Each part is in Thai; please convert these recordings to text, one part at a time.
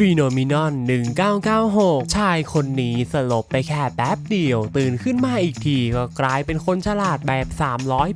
ฟีโนมินอน 1996 ชายคนนี้สลบไปแค่แป๊บเดียว ตื่นขึ้นมาอีกทีก็กลายเป็นคนฉลาดแบบ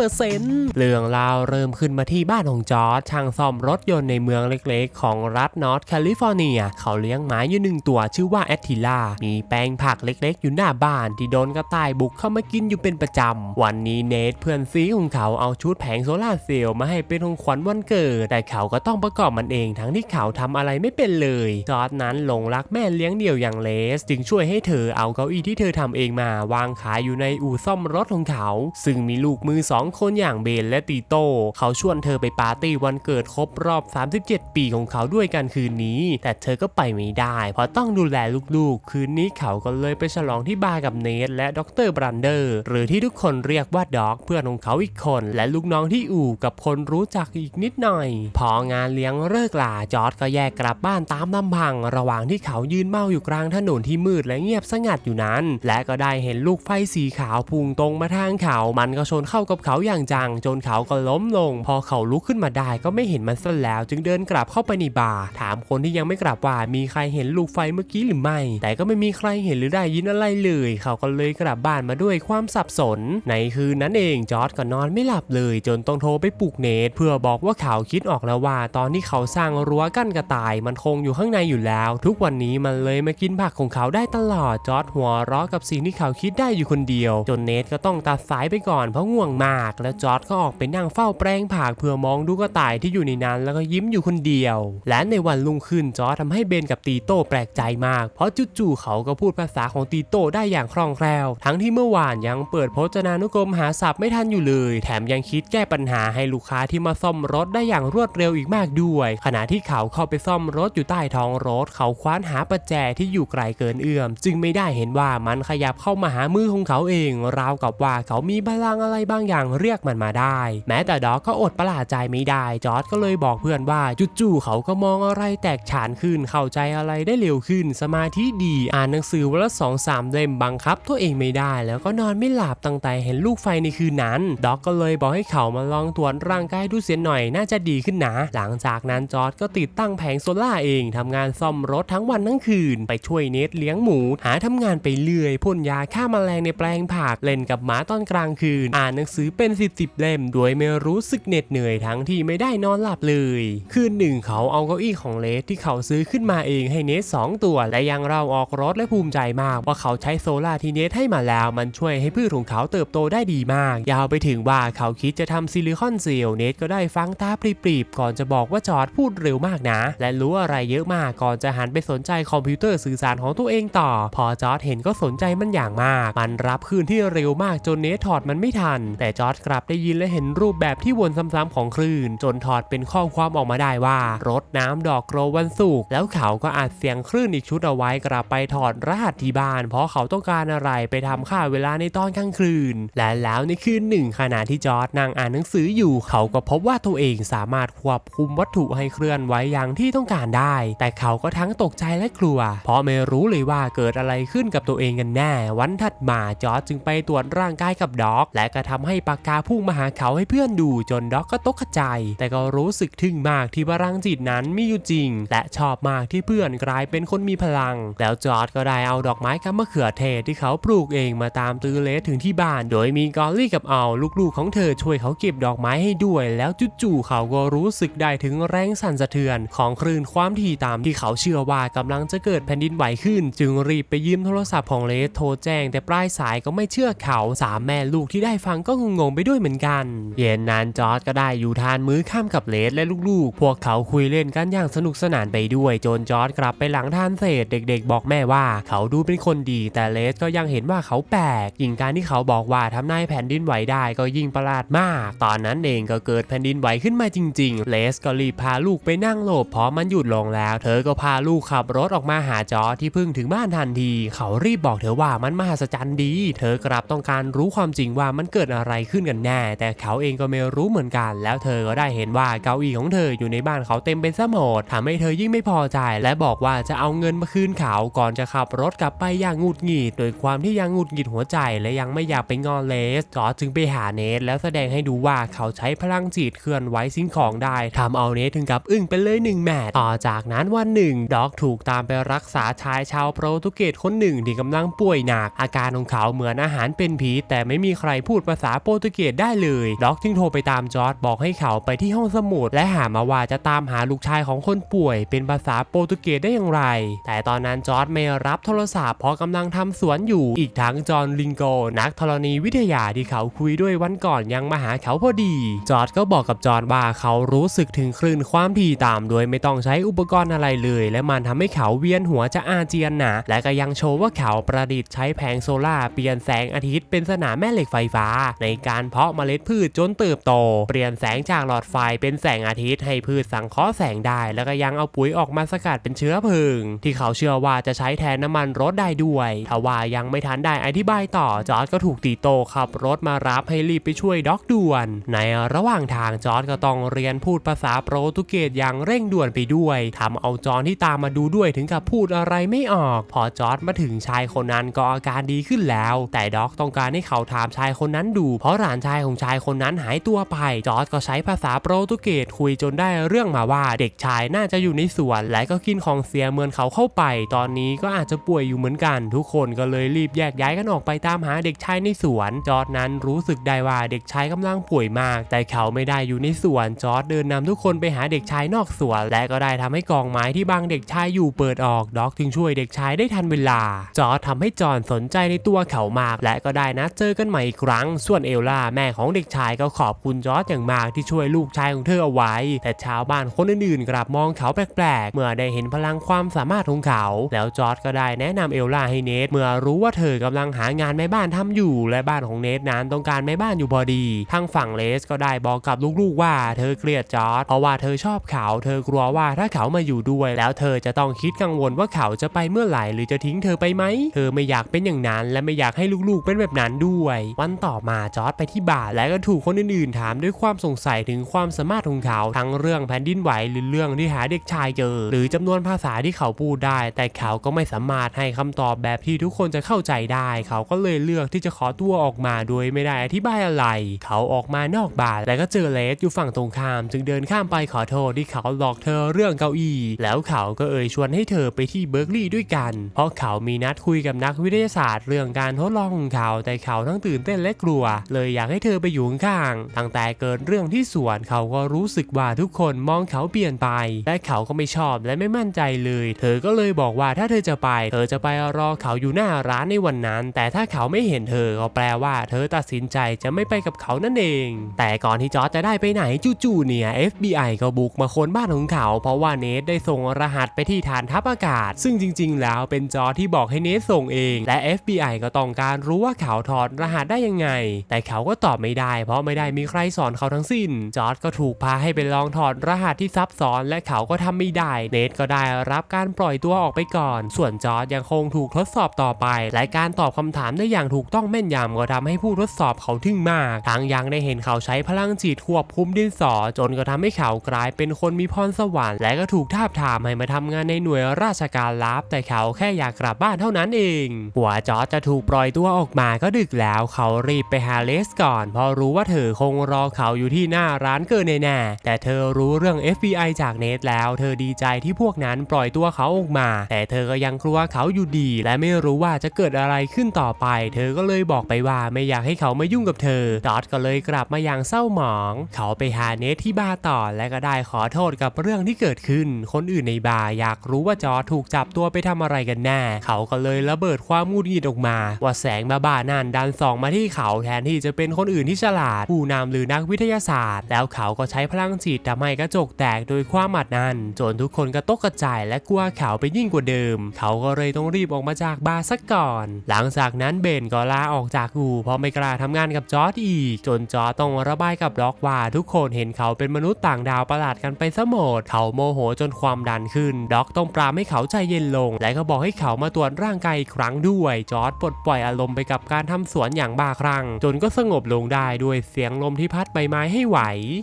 300%เรื่องราวเริ่มขึ้นมาที่บ้านของจอร์จช่างซ่อมรถยนต์ในเมืองเล็กๆ ของรัฐนอร์ทแคลิฟอร์เนีย เขาเลี้ยงหมาอยู่หนึ่งตัวชื่อว่าแอตทิล่า มีแปลงผักเล็กๆ อยู่หน้าบ้านที่โดนกระต่ายบุกเข้ามากินอยู่เป็นประจำ วันนี้เนทเพื่อนซีของเขาเอาชุดแผงโซลาร์เซลล์มาให้เป็นของขวัญวันเกิด แต่เขาก็ต้องประกอบมันเองทั้งที่เขาทำอะไรไม่เป็นเลยจอร์ดนั้นหลงรักแม่เลี้ยงเดี่ยวอย่างเลส จึงช่วยให้เธอเอาเก้าอี้ที่เธอทำเองมาวางขายอยู่ในอู่ซ่อมรถของเขา ซึ่งมีลูกมือสองคนอย่างเบนและตีโตเขาชวนเธอไปปาร์ตี้วันเกิดครบรอบ 37 ปีของเขาด้วยกันคืนนี้ แต่เธอก็ไปไม่ได้ เพราะต้องดูแลลูกๆ คืนนี้เขาก็เลยไปฉลองที่บาร์กับเนทและดรบรันเดอร์หรือที่ทุกคนเรียกว่าด็อกเพื่อนของเขาอีกคน และลูกน้องที่อู่กับคนรู้จักอีกนิดหน่อย พองานเลี้ยงเลิกลาจอร์ดก็แยกกลับบ้านตามลำพังระหว่างที่เขายืนเมาอยู่กลางถนนที่มืดและเงียบสงัดอยู่นั้น และก็ได้เห็นลูกไฟสีขาวพุ่งตรงมาทางเขา มันก็ชนเข้ากับเขาอย่างจัง จนเขาก็ล้มลง พอเขาลุกขึ้นมาได้ก็ไม่เห็นมันซะแล้ว จึงเดินกลับเข้าไปในบาร์ถามคนที่ยังไม่กลับว่ามีใครเห็นลูกไฟเมื่อกี้หรือไม่ แต่ก็ไม่มีใครเห็นหรือได้ยินอะไรเลย เขาก็เลยกลับบ้านมาด้วยความสับสน ในคืนนั้นเองจอร์ดก็นอนไม่หลับเลย จนต้องโทรไปปลุกเนทเพื่อบอกว่าเขาคิดออกแล้วว่า ตอนที่เขาสร้างรั้วกั้นกระต่ายมันคงอยู่ข้างในอยู่แล้ว ทุกวันนี้มันเลยมากินผักของเขาได้ตลอดจอร์ดหัวเราะกับสิ่งที่เขาคิดได้อยู่คนเดียว จนเนทก็ต้องตัดสายไปก่อนเพราะง่วงมาก แล้วจอร์ดก็ออกไปนั่งเฝ้าแปลงผักเพื่อมองดูกระต่ายที่อยู่ในนั้น แล้วก็ยิ้มอยู่คนเดียว และในวันรุ่งขึ้นจอร์ดทำให้เบนกับตีโต้แปลกใจมาก เพราะจู่ๆเขาก็พูดภาษาของตีโต้ได้อย่างคล่องแคล่ว ทั้งที่เมื่อวานยังเปิดพจนานุกรมหาศัพท์ไม่ทันอยู่เลย แถมยังคิดแก้ปัญหาให้ลูกค้าที่มาซ่อมรถได้อย่างรวดเร็วอีกมากด้วย ขณะที่เขาเข้าไปซ่อมรถอยู่ใต้ท้องรถเขาคว้านหาประแจที่อยู่ไกลเกินเอื้อม จึงไม่ได้เห็นว่ามันขยับเข้ามาหามือของเขาเอง ราวกับว่าเขามีพลังอะไรบางอย่างเรียกมันมาได้ แม้แต่ดอกก็อดประหลาดใจไม่ได้ จอร์ดก็เลยบอกเพื่อนว่าจู่ๆเขาก็มองอะไรแตกฉานขึ้นเข้าใจอะไรได้เร็วขึ้น สมาธิดีอ่านหนังสือวันละสองสามเล่มบังคับตัวเองไม่ได้ แล้วก็นอนไม่หลับตั้งแต่เห็นลูกไฟในคืนนั้นด็อกก็เลยบอกให้เขามาลองตรวจร่างกายดูเสียหน่อยน่าจะดีขึ้นนะ หลังจากนั้นจอร์ดก็ติดตั้งแผงโซล่าเองทำงานซ่อมรถทั้งวันทั้งคืน ไปช่วยเนทเลี้ยงหมู หาทำงานไปเรื่อยพ่นยาฆ่าแมลงในแปลงผักเล่นกับหมาตอนกลางคืน อ่านหนังสือเป็นสิบสิบเล่มโดยไม่รู้สึกเหน็ดเหนื่อยทั้งที่ไม่ได้นอนหลับเลย คืนหนึ่งเขาเอาเก้าอี้ของเลสที่เขาซื้อขึ้นมาเองให้เนทสองตัว และยังเราออกรถและภูมิใจมาก ว่าเขาใช้โซล่าร์ที่เนทให้มาแล้ว มันช่วยให้พืชของเขาเติบโตได้ดีมาก ยาวไปถึงว่าเขาคิดจะทำซิลิคอนเซลล์เนทก็ได้ฟังตาปรีบๆก่อนจะบอกว่าจอร์ดพูดเร็วมากนะ และรู้อะไรเยอะมากก่อนจะหันไปสนใจคอมพิวเตอร์สื่อสารของตัวเองต่อ พอจอร์ดเห็นก็สนใจมันอย่างมาก มันรับคลื่นที่เร็วมากจนเนทถอดมันไม่ทัน แต่จอร์ดกลับได้ยินและเห็นรูปแบบที่วนซ้ำๆของคลื่น จนถอดเป็นข้อความออกมาได้ว่ารดน้ำดอกโกรวันศุกแล้วเขาก็อัดเสียงคลื่นอีกชุดเอาไว้กลับไปถอดรหัสที่บ้าน เพราะเขาต้องการอะไรไปทำค่าเวลาในตอนกลางคืน และแล้วในคืนหนึ่งขณะที่จอร์ดนั่งอ่านหนังสืออยู่ เขาก็พบว่าตัวเองสามารถควบคุมวัตถุให้เคลื่อนไหวอย่างที่ต้องการได้ แต่เขาก็ทั้งตกใจและกลัว เพราะไม่รู้เลยว่าเกิดอะไรขึ้นกับตัวเองกันแน่ วันถัดมาจอร์ดจึงไปตรวจร่างกายกับด็อก และก็ทำให้ปากกาพุ่งมาหาเขาให้เพื่อนดูจนด็อกก็ตกใจ แต่ก็รู้สึกทึ่งมากที่พลังจิตนั้นมีอยู่จริง และชอบมากที่เพื่อนกลายเป็นคนมีพลัง แล้วจอร์ดก็ได้เอาดอกไม้กับมะเขือเทศที่เขาปลูกเองมาตามตือเลสถึงที่บ้าน โดยมีกอลลี่กับเอาลูกๆของเธอช่วยเขาเก็บดอกไม้ให้ด้วย แล้วจู่ๆเขาก็รู้สึกได้ถึงแรงสั่นสะเทือนของคลื่นความถี่ต่ำที่เขาเชื่อว่ากำลังจะเกิดแผ่นดินไหวขึ้น จึงรีบไปยืมโทรศัพท์ของเลสโทรแจ้ง แต่ปลายสายก็ไม่เชื่อเขาสามแม่ลูกที่ได้ฟังก็งงๆไปด้วยเหมือนกัน เย็นนั้นจอร์ดก็ได้อยู่ทานมื้อข้ามกับเลสและลูกๆ พวกเขาคุยเล่นกันอย่างสนุกสนานไปด้วยจนจอร์ดกลับไปหลังทานเสร็จเด็ก ๆ บอกแม่ว่าเขาดูเป็นคนดี แต่เลสก็ยังเห็นว่าเขาแปลกยิ่งการที่เขาบอกว่าทำนายแผ่นดินไหวได้ก็ยิ่งประหลาดมาก ตอนนั้นเองก็เกิดแผ่นดินไหวขึ้นมาจริง ๆ เลสก็รีบพาลูกไปนั่งหลบเพราะมันหยุดลงแล้วเธออก็พาลูกขับรถออกมาหาจอที่เพิ่งถึงบ้านทันที เขารีบบอกเธอว่ามันมหัศจรรย์ดี เธอกลับต้องการรู้ความจริงว่ามันเกิดอะไรขึ้นกันแน่ แต่เขาเองก็ไม่รู้เหมือนกัน แล้วเธอก็ได้เห็นว่าเก้าอี้ของเธออยู่ในบ้านเขาเต็มเป็นซะหมดทำให้เธอยิ่งไม่พอใจ และบอกว่าจะเอาเงินมาคืนเขาก่อนจะขับรถกลับไปอย่างงุดหงิด โดยความที่ยังงุดหงิดหัวใจ และยังไม่อยากไปงอนเลสจอจึงไปหาเนทแล้วแสดงให้ดูว่าเขาใช้พลังจิตเคลื่อนไหวสิ่งของได้ทำเอาเนทถึงกับอึ้งไปเลยหนึ่งแมตต่อจากนั้นวันวันหนึ่งด็อกถูกตามไปรักษาชายชาวโปรตุเกสคนหนึ่งที่กำลังป่วยหนัก อาการของเขาเหมือนอาหารเป็นพิษแต่ไม่มีใครพูดภาษาโปรตุเกสได้เลยด็อกจึงโทรไปตามจอร์ดบอกให้เขาไปที่ห้องสมุด และหามาว่าจะตามหาลูกชายของคนป่วย เป็นภาษาโปรตุเกสได้อย่างไร แต่ตอนนั้นจอร์ดไม่รับโทรศัพท์เพราะกำลังทำสวนอยู่ อีกทั้งจอห์นลิงโก นักธรณีวิทยาที่เขาคุยด้วยวันก่อนยังมาหาเขาพอดี จอร์ดก็บอกกับจอห์นว่าเขารู้สึกถึงคลื่นความถี่ต่ำโดยไม่ต้องใช้อุปกรณ์อะไรเลย และมันทำให้เขาเวียนหัวจะอาเจียนหนะและก็ยังโชว์ว่าเขาประดิษฐ์ใช้แผงโซล่าร์เปลี่ยนแสงอาทิตย์เป็นสนามแม่เหล็กไฟฟ้า ในการเพาะเมล็ดพืชจนเติบโต เปลี่ยนแสงจากหลอดไฟเป็นแสงอาทิตย์ให้พืชสังเคราะห์แสงได้ แล้วก็ยังเอาปุ๋ยออกมาสกัดเป็นเชื้อเพลิง ที่เขาเชื่อว่าจะใช้แทนน้ำมันรถได้ด้วยทว่ายังไม่ทันได้อธิบายต่อจอร์ดก็ถูกตีโตขับรถมารับให้รีบไปช่วยด็อกด่วน ในระหว่างทางจอร์ดก็ต้องเรียนพูดภาษาโปรตุเกสอย่างเร่งด่วนไปด้วยทำเอาจอนที่ตามมาดูด้วยถึงกับพูดอะไรไม่ออก พอจอร์ดมาถึงชายคนนั้นก็อาการดีขึ้นแล้ว แต่ด็อกต้องการให้เขาถามชายคนนั้นดู เพราะหลานชายของชายคนนั้นหายตัวไป จอร์ดก็ใช้ภาษาโปรตุเกสคุยจนได้เรื่องมาว่าเด็กชายน่าจะอยู่ในสวน และก็กินของเสียเหมือนเขาเข้าไป ตอนนี้ก็อาจจะป่วยอยู่เหมือนกัน ทุกคนก็เลยรีบแยกย้ายกันออกไปตามหาเด็กชายในสวน จอร์ดนั้นรู้สึกได้ว่าเด็กชายกำลังป่วยมาก แต่เขาไม่ได้อยู่ในสวน จอร์ดเดินนำทุกคนไปหาเด็กชายนอกสวน และก็ได้ทำให้กองไม้ที่บังเด็กชายอยู่เปิดออกด็อกจึงช่วยเด็กชายได้ทันเวลา จอร์ดทำให้จอห์นสนใจในตัวเขามาก และก็ได้นัดเจอกันใหม่อีกครั้ง ส่วนเอลล่าแม่ของเด็กชายก็ขอบคุณจอร์ดอย่างมากที่ช่วยลูกชายของเธอเอาไว้ แต่ชาวบ้านคนอื่นๆกลับมองเขาแปลกๆ เมื่อได้เห็นพลังความสามารถของเขา แล้วจอร์ดก็ได้แนะนำเอลล่าให้เนทเมื่อรู้ว่าเธอกำลังหางานแม่บ้านทำอยู่และบ้านของเนทนั้นต้องการแม่บ้านอยู่พอดี ทางฝั่งเลสก็ได้บอกกับลูกๆว่าเธอเกลียดจอร์ดเพราะว่าเธอชอบเขา เธอกลัวว่าถ้าเขามาอยู่ด้วด้วย แล้วเธอจะต้องคิดกังวลว่าเขาจะไปเมื่อไหร่หรือจะทิ้งเธอไปไหม เธอไม่อยากเป็นอย่างนั้น และไม่อยากให้ลูกๆเป็นแบบนั้นด้วย วันต่อมาจอร์ดไปที่บาร์และก็ถูกคนอื่นๆถามด้วยความสงสัยถึงความสามารถของเขาทั้งเรื่องแผ่นดินไหวหรือเรื่องที่หาเด็กชายเจอ หรือจำนวนภาษาที่เขาพูดได้ แต่เขาก็ไม่สามารถให้คำตอบแบบที่ทุกคนจะเข้าใจได้ เขาก็เลยเลือกที่จะขอตัวออกมาโดยไม่ได้อธิบายอะไร เขาออกมานอกบาร์แต่ก็เจอเลสอยู่ฝั่งตรงข้าม จึงเดินข้ามไปขอโทษที่เขาหลอกเธอเรื่องเก้าอี้แล้วเขาก็เอ่ยชวนให้เธอไปที่เบิร์กลีย์ด้วยกัน เพราะเขามีนัดคุยกับนักวิทยาศาสตร์เรื่องการทดลองของเขาแต่เขาทั้งตื่นเต้นและกลัว เลยอยากให้เธอไปอยู่ข้างตั้งแต่เกิดเรื่องที่สวนเขาก็รู้สึกว่าทุกคนมองเขาเปลี่ยนไป และเขาก็ไม่ชอบและไม่มั่นใจเลย เธอก็เลยบอกว่าถ้าเธอจะไป เธอจะไปรอเขาอยู่หน้าร้านในวันนั้น แต่ถ้าเขาไม่เห็นเธอก็แปลว่า เธอตัดสินใจจะไม่ไปกับเขานั่นเอง แต่ก่อนที่จอร์จจะได้ไปไหนจู่ๆเนี่ย FBI ก็บุกมาค้นบ้านของเขา เพราะว่าเนทได้ส่ง่งรหัสไปที่ฐานทัพอากาศ ซึ่งจริง ๆ แล้วเป็นจอที่บอกให้เนทส่งเอง และ FBI ก็ต้องการรู้ว่าเขาถอดรหัสได้ยังไง แต่เขาก็ตอบไม่ได้ เพราะไม่ได้มีใครสอนเขาทั้งสิ้น จอร์จก็ถูกพาให้ไปลองถอดรหัสที่ซับซ้อน และเขาก็ทำไม่ได้ เนทก็ได้รับการปล่อยตัวออกไปก่อน ส่วนจอร์จยังคงถูกทดสอบต่อไป และการตอบคำถามได้อย่างถูกต้องแม่นยำก็ทำให้ผู้ทดสอบเขาทึ่งมากทั้งยังได้เห็นเขาใช้พลังจิตควบคุมดินสอ จนก็ทำให้เขากลายเป็นคนมีพรสวรรค์และก็ถูกทาบทถามให้มาทำงานในหน่วยราชการลับ แต่เขาแค่อยากกลับบ้านเท่านั้นเอง หัวจอร์จจะถูกปล่อยตัวออกมาก็ดึกแล้ว เขารีบไปหาเลสก่อน เพราะรู้ว่าเธอคงรอเขาอยู่ที่หน้าร้านเกินแน่ๆแต่เธอรู้เรื่อง FBI จากเนทแล้ว เธอดีใจที่พวกนั้นปล่อยตัวเขาออกมา แต่เธอก็ยังกลัวเขาอยู่ดี และไม่รู้ว่าจะเกิดอะไรขึ้นต่อไป เธอก็เลยบอกไปว่าไม่อยากให้เขามายุ่งกับเธอจอร์จก็เลยกลับมาอย่างเศร้าหมอง เขาไปหาเนทที่บาร์ต่อและก็ได้ขอโทษกับเรื่องที่เกิดขึ้นคนอื่นในบาร์อยากรู้ว่าจอถูกจับตัวไปทำอะไรกันแน่ เขาก็เลยระเบิดความงุดหงิดออกมา ว่าแสงบ้านั่นดันส่องมาที่เขาแทนที่จะเป็นคนอื่นที่ฉลาด ผู้นำหรือนักวิทยาศาสตร์ แล้วเขาก็ใช้พลังจิตทำให้กระจกแตกโดยความหมัดนั้นจนทุกคนก็ตกกระจายและกลัวเขาไปยิ่งกว่าเดิม เขาก็เลยต้องรีบออกมาจากบาร์ซะก่อน หลังจากนั้นเบนก็ลาออกจากอู่เพราะไม่กล้าทำงานกับจอร์ดอีก จนจอร์จต้องระบายกับด็อกว่าทุกคนเห็นเขาเป็นมนุษย์ต่างดาวประหลาดกันไปซะหมด เขาโมโหจนความดันขึ้น ด็อกต้องปรามให้เขาใจเย็นลง และก็บอกให้เขามาตรวจร่างกายอีกครั้งด้วย จอร์ดปลดปล่อยอารมณ์ไปกับการทำสวนอย่างบ้าคลั่ง จนก็สงบลงได้ด้วยเสียงลมที่พัดใบไม้ให้ไหว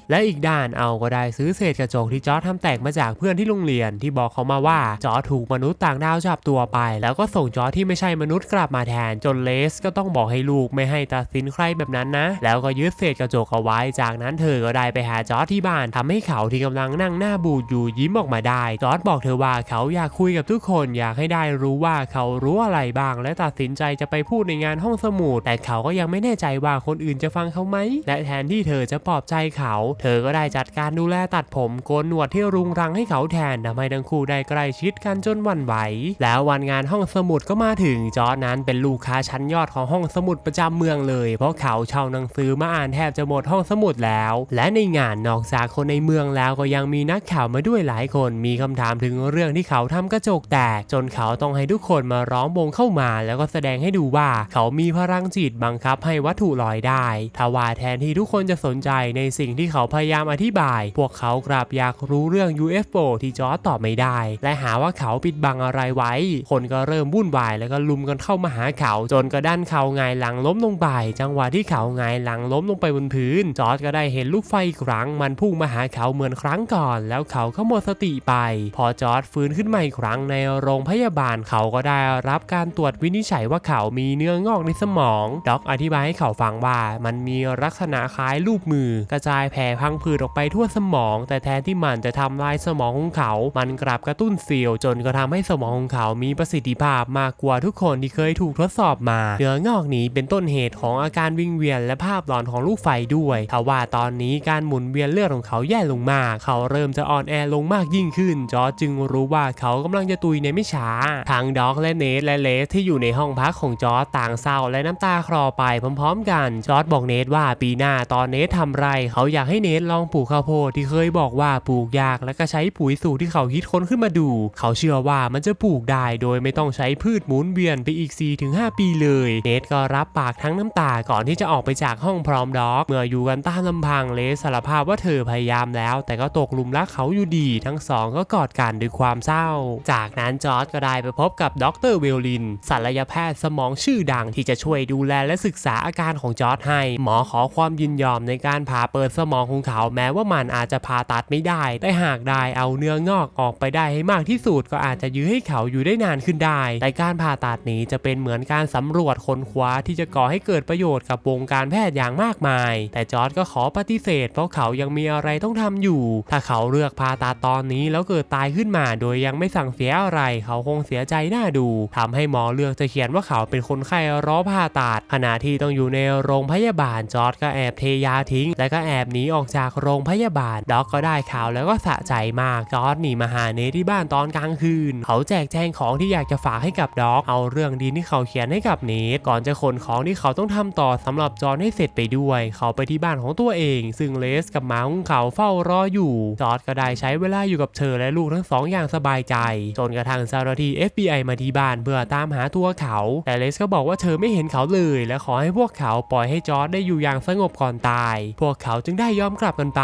และอีกด้านเอาก็ได้ซื้อเศษกระจกที่จอร์ดทำแตกมาจากเพื่อนที่โรงเรียนที่บอกเขามาว่าจอร์ดถูกมนุษย์ต่างดาวจับตัวไป แล้วก็ส่งจอร์ดที่ไม่ใช่มนุษย์กลับมาแทน จนเลสก็ต้องบอกให้ลูกไม่ให้ตัดสินใครแบบนั้นนะ แล้วก็ยึดเศษกระจกเอาไว้จากนั้นเธอก็ได้ไปหาจอร์ดที่บ้านทำให้เขาที่กำลังนั่งหน้าบูดอยู่ยิ้มออกมาได้จอร์ดบอกเธอว่าเขาอยากคุยกับทุกคนอยากให้ได้รู้ว่าเขารู้อะไรบ้าง และตัดสินใจจะไปพูดในงานห้องสมุดแต่เขาก็ยังไม่แน่ใจว่าคนอื่นจะฟังเขาไหม และแทนที่เธอจะปลอบใจเขา เธอก็ได้จัดการดูแลตัดผมโกนหนวดที่รุงรังให้เขาแทนทำให้ทั้งคู่ได้ใกล้ชิดกันจนวันไหว แล้ววันงานห้องสมุดก็มาถึงจอร์ดนั้นเป็นลูกค้าชั้นยอดของห้องสมุดประจำเมืองเลย เพราะเขาเช่าหนังสือมาอ่านแทบจะหมดห้องสมุดแล้ว และในงานนอกจากคนในเมืองแล้วก็ยังมีนักข่าวมาด้วยหลายคนมีคำถามถึงเรื่องที่เขาทำกระจกแตก จนเขาต้องให้ทุกคนมาร้องวงเข้ามา แล้วก็แสดงให้ดูว่าเขามีพลังจิตบังคับให้วัตถุลอยได้ทว่าแทนที่ทุกคนจะสนใจในสิ่งที่เขาพยายามอธิบาย พวกเขากลับอยากรู้เรื่อง UFO ที่จอร์จตอบไม่ได้ และหาว่าเขาปิดบังอะไรไว้ คนก็เริ่มวุ่นวายแล้วก็ลุมกันเข้ามาหาเขาจนกระด้านเขาหงหลังล้มลงไป จังหวะที่เขาหงหลังล้มลงไปบนพื้น จอร์จก็ได้เห็นลูกไฟอีกครั้งมันพุ่งมาหาเขาเหมือนครั้งก่อน แล้วเขาก็หมดสติไปพอจอร์จฟื้นขึ้นมาอีกครั้งในโรงพยาบาลเขาก็ได้รับการตรวจวินิจฉัยว่าเขามีเนื้องอกในสมอง ด็อกอธิบายให้เขาฟังว่ามันมีลักษณะคล้ายรูปมือ กระจายแผ่พังผืดออกไปทั่วสมอง แต่แทนที่มันจะทำลายสมองของเขา มันกลับกระตุ้นเซลล์จนกระทำให้สมองของเขามีประสิทธิภาพมากกว่าทุกคนที่เคยถูกทดสอบมาเนื้องอกนี้เป็นต้นเหตุของอาการวิงเวียนและภาพหลอนของลูกไฟด้วยทว่าตอนนี้การหมุนเวียนเลือดของเขาแย่ลงมาก เขาเริ่มจะอ่อนแอลงมากยิ่งขึ้นจอร์จจึงรู้ว่าเขากำลังจะตุยในไม่ช้าทั้งด็อกและเนทและเลสที่อยู่ในห้องพักของจอร์จต่างเศร้าและน้ำตาคลอไปพร้อมๆ กัน จอร์จบอกเนทว่าปีหน้าตอนเนททำไร เขาอยากให้เนทลองปลูกข้าวโพดที่เคยบอกว่าปลูกยากและก็ใช้ปุ๋ยสูตรที่เขาคิดค้นขึ้นมาดู เขาเชื่อว่ามันจะปลูกได้โดยไม่ต้องใช้พืชหมุนเวียนไปอีก 4-5 ปีเลย เนทก็รับปากทั้งน้ำตาก่อนที่จะออกไปจากห้องพร้อมด็อกเมื่ออยู่กันตามลำพังเลสสารภาพว่าเธอพยายามแล้ว แต่ก็ตกหลุมรักเขาอยู่ดีทั้งสองก็กอดกันด้วยความเศร้า จากนั้นจอร์จก็ได้ไปพบกับดรเวลลินศัลยแพทย์สมองชื่อดังที่จะช่วยดูแลและศึกษาอาการของจอร์จให้ หมอขอความยินยอมในการผ่าเปิดสมองของเขา แม้ว่ามันอาจจะผ่าตัดไม่ได้ แต่หากได้เอาเนื้องอกออกไปได้ให้มากที่สุดก็อาจจะยื้อให้เขาอยู่ได้นานขึ้นได้ แต่การผ่าตัดนี้จะเป็นเหมือนการสำรวจค้นคว้าที่จะก่อให้เกิดประโยชน์กับวงการแพทย์อย่างมากมาย แต่จอร์จก็ขอปฏิเสธ เพราะเขายังมีอะไรต้องทำอยู่ ถ้าเขาเลือกผ่าตัดตอนนี้แล้วเกิดตายขึ้นมา โดยยังไม่สั่งเสียอะไร เขาคงเสียใจน่าดูทำให้หมอเลือกจะเขียนว่าเขาเป็นคนไข้รอผ่าตัดขณะที่ต้องอยู่ในโรงพยาบาลจอร์จก็แอบเทยาทิ้ง และก็แอบหนีออกจากโรงพยาบาลด็อกก็ได้ข่าวแล้วก็สะใจมากจอร์จหนีมาหาเนทที่บ้านตอนกลางคืน เขาแจกแจงของที่อยากจะฝากให้กับด็อกเอาเรื่องดีที่เขาเขียนให้กับเนทก่อนจะขนของที่เขาต้องทำต่อสำหรับจอร์จให้เสร็จไปด้วย เขาไปที่บ้านของตัวเอง ซึ่งเลสกับหมาของเขาเฝ้ารออยู่จอร์จก็ได้ใช้เวลาอยู่กับเธอและลูกทั้งสองอย่างสบายใจ จนกระทั่งเจ้าหน้าที่ FBI มาที่บ้านเพื่อตามหาตัวเขา แต่เลสก็บอกว่าเธอไม่เห็นเขาเลย และขอให้พวกเขาปล่อยให้จอร์จได้อยู่อย่างสงบก่อนตาย พวกเขาจึงได้ยอมกลับกันไป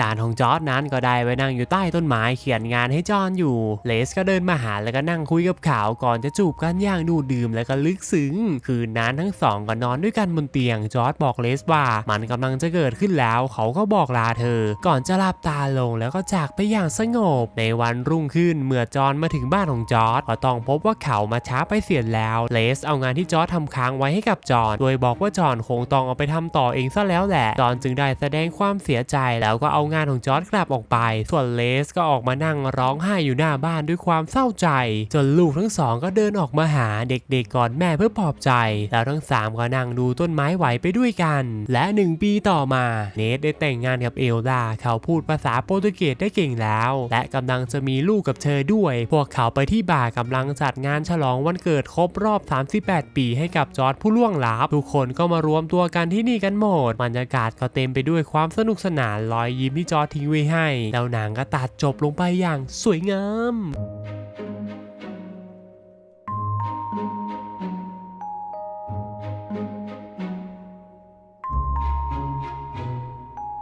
ด่านของจอร์จนั้นก็ได้ไปนั่งอยู่ใต้ต้นไม้เขียนงานให้จอห์นอยู่ เลสก็เดินมาหาแล้วก็นั่งคุยกับเขาก่อนจะจูบกันอย่างดูดื่มและก็ลึกซึ้ง คืนนั้นทั้งสองก็นอนด้วยกันบนเตียงจอร์จบอกเลสว่า มันกำลังจะเกิดขึ้นแล้ว เขาก็บอกลาเธอ ก่อนจะหลับตาลงแล้วก็จากไปอย่างสงบในวันรุ่งขึ้นเมื่อจอห์นมาถึงบ้านของจอร์จก็ต้องพบว่าเขามาช้าไปเสียแล้วเลสเอางานที่จอร์จทำค้างไว้ให้กับจอห์นโดยบอกว่าจอห์นคงต้องเอาไปทำต่อเองซะแล้วแหละจอห์นจึงได้แสดงความเสียใจแล้วก็เอางานของจอร์จกลับออกไป ส่วนเลสก็ออกมานั่งร้องไห้อยู่หน้าบ้านด้วยความเศร้าใจ จนลูกทั้งสองก็เดินออกมาหาเด็กๆก่อนแม่เพื่อปลอบใจ แล้วทั้งสามก็นั่งดูต้นไม้ไหวไปด้วยกัน และหนึ่งปีต่อมา เนทได้แต่งงานกับเอลดาเขาพูดภาษาโปรตุเกสได้เก่งแล้ว และกำลังจะมีลูกกับเธอด้วย พวกเขาไปที่บาร์กำลังจัดงานฉลองวันเกิดครบรอบ 38 ปีให้กับจอร์ดผู้ล่วงลับ ทุกคนก็มารวมตัวกันที่นี่กันหมดบรรยากาศก็เต็มไปด้วยความสนุกสนานรอยยิ้มที่จอร์ดทิ้งไว้ให้ แล้วหนังก็ตัดจบลงไปอย่างสวยงาม